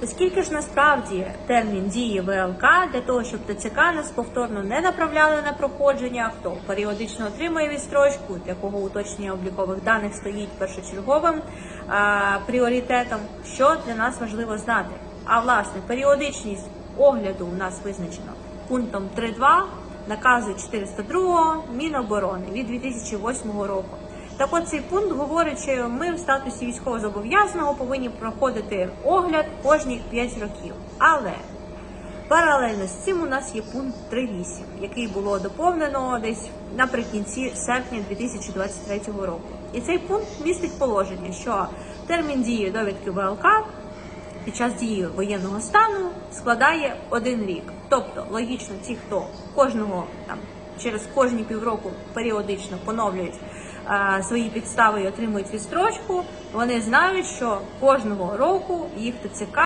То скільки ж насправді термін дії ВЛК для того, щоб ТЦК нас повторно не направляли на проходження, хто періодично отримує відстрочку, для кого уточнення облікових даних стоїть першочерговим а, пріоритетом, що для нас важливо знати. А власне, періодичність огляду у нас визначено пунктом 3.2 наказу 402 Міноборони від 2008 року. Так от цей пункт говорить, що ми в статусі військовозобов'язаного повинні проходити огляд кожні 5 років. Але паралельно з цим у нас є пункт 3.8, який було доповнено десь наприкінці серпня 2023 року. І цей пункт містить положення, що термін дії довідки ВЛК під час дії воєнного стану складає один рік. Тобто, логічно, ті, хто кожного там через кожні півроку періодично поновлюють свої підстави і отримують відстрочку, вони знають, що кожного року їх ТЦК